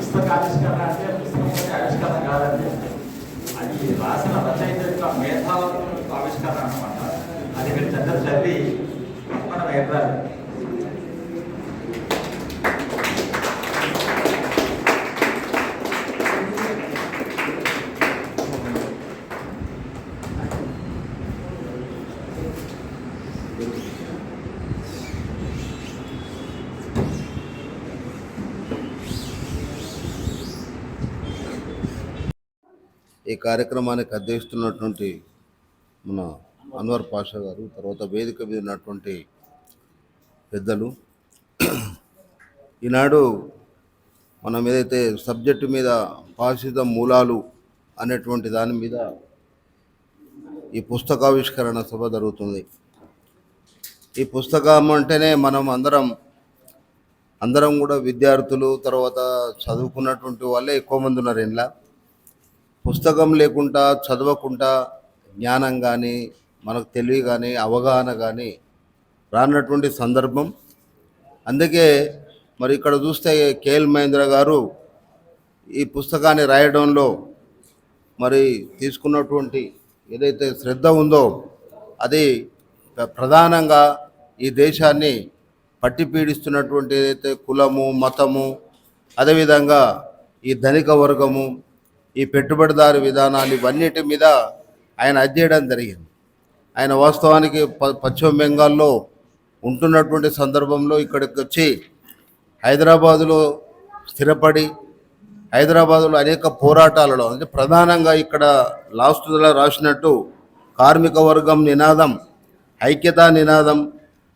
పుస్తక ఆవిష్కరణ అంటే పుస్తకం ఆవిష్కరణ కాదండి. అది రాసిన రచయిత యొక్క మేధావుల ఆవిష్కరణ అనమాట అది మీరు చదివి మనం ఎర్రాలి ఈ కార్యక్రమానికి అధ్యక్షిస్తున్నటువంటి మన అన్వర్ పాషా గారు తర్వాత వేదిక మీద ఉన్నటువంటి పెద్దలు. ఈనాడు మనం ఏదైతే సబ్జెక్టు మీద పాషిజం మూలాలు అనేటువంటి దాని మీద ఈ పుస్తకావిష్కరణ సభ జరుగుతుంది. ఈ పుస్తకం అంటేనే మనం అందరం అందరం కూడా విద్యార్థులు తర్వాత చదువుకున్నటువంటి వాళ్ళే ఎక్కువ మంది ఉన్నారు ఇంట్లో పుస్తకం లేకుండా చదవకుండా జ్ఞానం కానీ మనకు తెలివి కానీ అవగాహన కానీ రానటువంటి సందర్భం. అందుకే మరి ఇక్కడ చూస్తే కేఎల్ మహేంద్ర గారు ఈ పుస్తకాన్ని రాయడంలో మరి తీసుకున్నటువంటి ఏదైతే శ్రద్ధ ఉందో అది ప్రధానంగా ఈ దేశాన్ని పట్టి పీడిస్తున్నటువంటి ఏదైతే కులము మతము అదేవిధంగా ఈ ధనిక వర్గము ఈ పెట్టుబడిదారు విధానాలు ఇవన్నిటి మీద ఆయన అధ్యయడం జరిగింది. ఆయన వాస్తవానికి ప పశ్చిమ బెంగాల్లో ఉంటున్నటువంటి సందర్భంలో ఇక్కడికి వచ్చి హైదరాబాదులో స్థిరపడి హైదరాబాదులో అనేక పోరాటాలలో అంటే ప్రధానంగా ఇక్కడ లాస్ట్లో రాసినట్టు కార్మిక వర్గం నినాదం ఐక్యతా నినాదం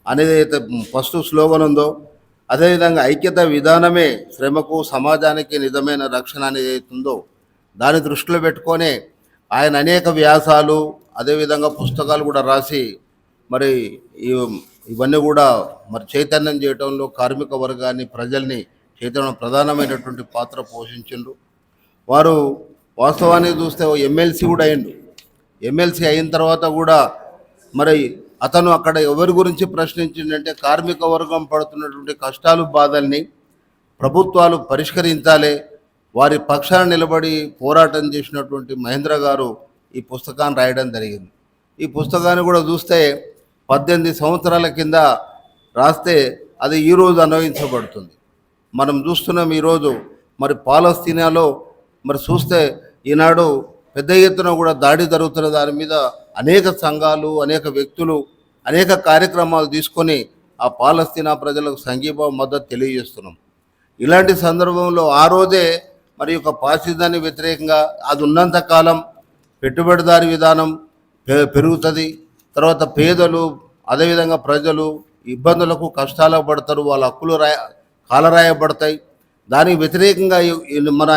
అనేది అయితే ఫస్ట్ స్లోగన్ ఉందో అదేవిధంగా ఐక్యత విధానమే శ్రమకు సమాజానికి నిజమైన రక్షణ అనేది అవుతుందో దాన్ని దృష్టిలో పెట్టుకొని ఆయన అనేక వ్యాసాలు అదేవిధంగా పుస్తకాలు కూడా రాసి మరి ఈ- ఇవన్నీ కూడా మరి చైతన్యం చేయటంలో కార్మిక వర్గాన్ని ప్రజల్ని చైతన్యం ప్రధానమైనటువంటి పాత్ర పోషించిండ్రు. వారు వాస్తవానికి చూస్తే ఎమ్మెల్సీ కూడా అయిండు. ఎమ్మెల్సీ అయిన తర్వాత కూడా మరి అతను అక్కడ ఎవరి గురించి ప్రశ్నించిండంటే కార్మిక వర్గం పడుతున్నటువంటి కష్టాలు బాధల్ని ప్రభుత్వాలు పరిష్కరించాలి వారి పక్షాన నిలబడి పోరాటం చేసినటువంటి మహేంద్ర గారు ఈ పుస్తకాన్ని రాయడం జరిగింది. ఈ పుస్తకాన్ని కూడా చూస్తే పద్దెనిమిది సంవత్సరాల కింద రాస్తే అది ఈరోజు అన్వయించబడుతుంది. మనం చూస్తున్నాం ఈరోజు మరి పాలస్తీనాలో మరి చూస్తే ఈనాడు పెద్ద ఎత్తున కూడా దాడి జరుగుతున్న దాని మీద అనేక సంఘాలు అనేక వ్యక్తులు అనేక కార్యక్రమాలు తీసుకొని ఆ పాలస్తీనా ప్రజలకు సంఘీభావ మద్దతు తెలియజేస్తున్నాం. ఇలాంటి సందర్భంలో ఆ రోజే మరి యొక్క పాసిదాన్ని వ్యతిరేకంగా అది ఉన్నంత కాలం పెట్టుబడిదారి విధానం పె- పెరుగుతుంది. తర్వాత పేదలు అదేవిధంగా ప్రజలు ఇబ్బందులకు కష్టాలకు పడతారు వాళ్ళ హక్కులు రాయ కాలరాయబడతాయి. దానికి వ్యతిరేకంగా ఈ మన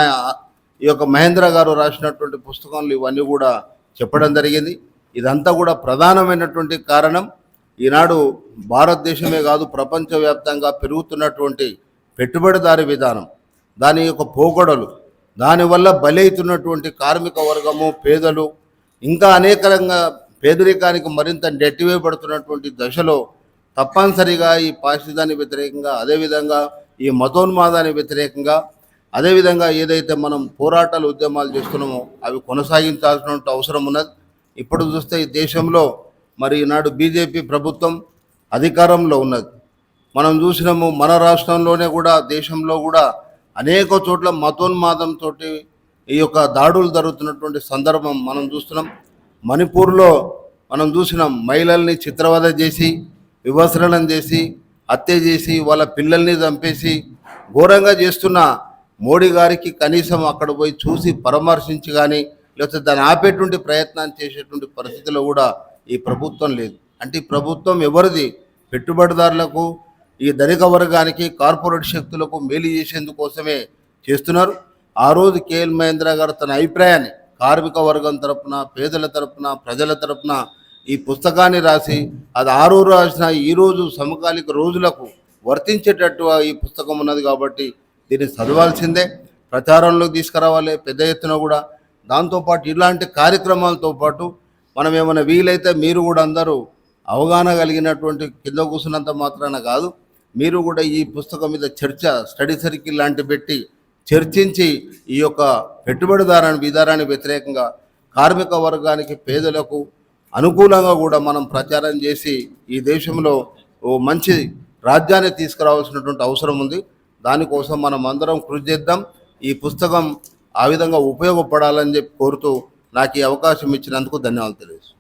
ఈ యొక్క మహేంద్ర గారు రాసినటువంటి పుస్తకాలు ఇవన్నీ కూడా చెప్పడం జరిగింది. ఇదంతా కూడా ప్రధానమైనటువంటి కారణం. ఈనాడు భారతదేశమే కాదు ప్రపంచవ్యాప్తంగా పెరుగుతున్నటువంటి పెట్టుబడిదారి విధానం. దాని యొక్క పోగొడలు దానివల్ల బలైతున్నటువంటి కార్మిక వర్గము పేదలు ఇంకా అనేక రంగా పేదరికానికి మరింత నెట్టివేయబడుతున్నటువంటి దశలో తప్పనిసరిగా ఈ పాశ్చిదాన్ని వ్యతిరేకంగా అదేవిధంగా ఈ మతోన్మాదానికి వ్యతిరేకంగా అదేవిధంగా ఏదైతే మనం పోరాటాలు ఉద్యమాలు చేస్తున్నామో అవి కొనసాగించాల్సిన అవసరం ఉన్నది. ఇప్పుడు చూస్తే ఈ దేశంలో మరి ఈనాడు బీజేపీ ప్రభుత్వం అధికారంలో ఉన్నది. మనం చూసినాము మన రాష్ట్రంలోనే కూడా దేశంలో కూడా అనేక చోట్ల మతోన్మాదంతో ఈ యొక్క దాడులు జరుగుతున్నటువంటి సందర్భం మనం చూస్తున్నాం. మణిపూర్లో మనం చూసినాం మహిళల్ని చిత్రవద చేసి వివసరణం చేసి హత్య చేసి వాళ్ళ పిల్లల్ని చంపేసి ఘోరంగా చేస్తున్న మోడీ గారికి కనీసం అక్కడ పోయి చూసి పరామర్శించి కానీ లేకపోతే దాన్ని ఆపేటువంటి ప్రయత్నం చేసేటువంటి పరిస్థితిలో కూడా ఈ ప్రభుత్వం లేదు. అంటే ఈ ప్రభుత్వం ఎవరిది? పెట్టుబడిదారులకు ఈ ధనిక వర్గానికి కార్పొరేట్ శక్తులకు మేలు చేసేందుకోసమే చేస్తున్నారు. ఆ రోజు కేఎల్ మహేంద్ర గారు తన అభిప్రాయాన్ని కార్మిక వర్గం తరపున పేదల తరపున ప్రజల తరపున ఈ పుస్తకాన్ని రాసి అది ఆ రోజు రాసిన ఈ రోజు సమకాలిక రోజులకు వర్తించేటట్టు ఈ పుస్తకం ఉన్నది కాబట్టి దీన్ని చదవాల్సిందే. ప్రచారంలోకి తీసుకురావాలి పెద్ద ఎత్తున కూడా. దాంతోపాటు ఇలాంటి కార్యక్రమాలతో పాటు మనం ఏమైనా వీలైతే మీరు కూడా అందరూ అవగాహన కలిగినటువంటి కింద కూర్చున్నంత మాత్రాన కాదు. మీరు కూడా ఈ పుస్తకం మీద చర్చ స్టడీ సర్కిల్ లాంటి పెట్టి చర్చించి ఈ యొక్క పెట్టుబడిదారుని విధానానికి వ్యతిరేకంగా కార్మిక వర్గానికి పేదలకు అనుకూలంగా కూడా మనం ప్రచారం చేసి ఈ దేశంలో ఓ మంచి రాజ్యాన్ని తీసుకురావాల్సినటువంటి అవసరం ఉంది. దానికోసం మనం అందరం కృషి చేద్దాం. ఈ పుస్తకం ఆ విధంగా ఉపయోగపడాలని చెప్పి కోరుతూ నాకు ఈ అవకాశం ఇచ్చినందుకు ధన్యవాదాలు తెలియజేస్తాను